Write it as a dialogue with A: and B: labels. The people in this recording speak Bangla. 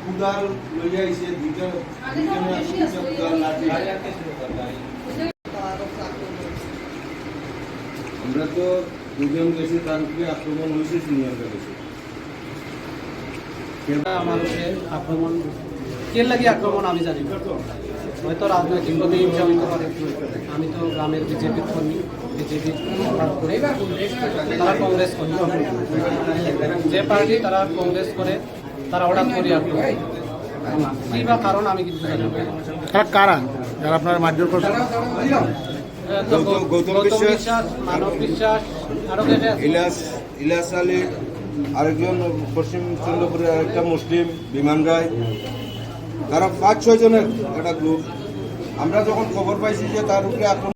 A: কুদাল আমরা তো দুজন গেছি তার উপরে আক্রমণ হয়েছে সিনিয়ররা গেছে।
B: আমাকে আক্রমণ কে লাগে আক্রমণ আমি জানি না। হয়তো রাজনৈতিক প্রতিহিংসা হইতে পারে আমি তো গ্রামের বিজেপির কর্মী বিজেপি করে তারা কংগ্রেস কর্মী। যে পার্টি তারা কংগ্রেস করে তারা হঠাৎ করে আক্রমণ কি। বা কারণ আমি কিন্তু জানি না।
C: তারা কারা যারা আপনারা মারধর করছেন।
A: গৌতম- বিশ্বাস,
B: মানব বিশ্বাস আরও?
A: ইলাস ইলাস আলী আরেকজন পশ্চিম চন্দ্রপুরের আরেকটা মুসলিম বিমান রায়। তারা পাঁচ ছয় জনের একটা গ্রুপ আমরা যখন খবর পাইছি যে তার উপরে আক্রমণ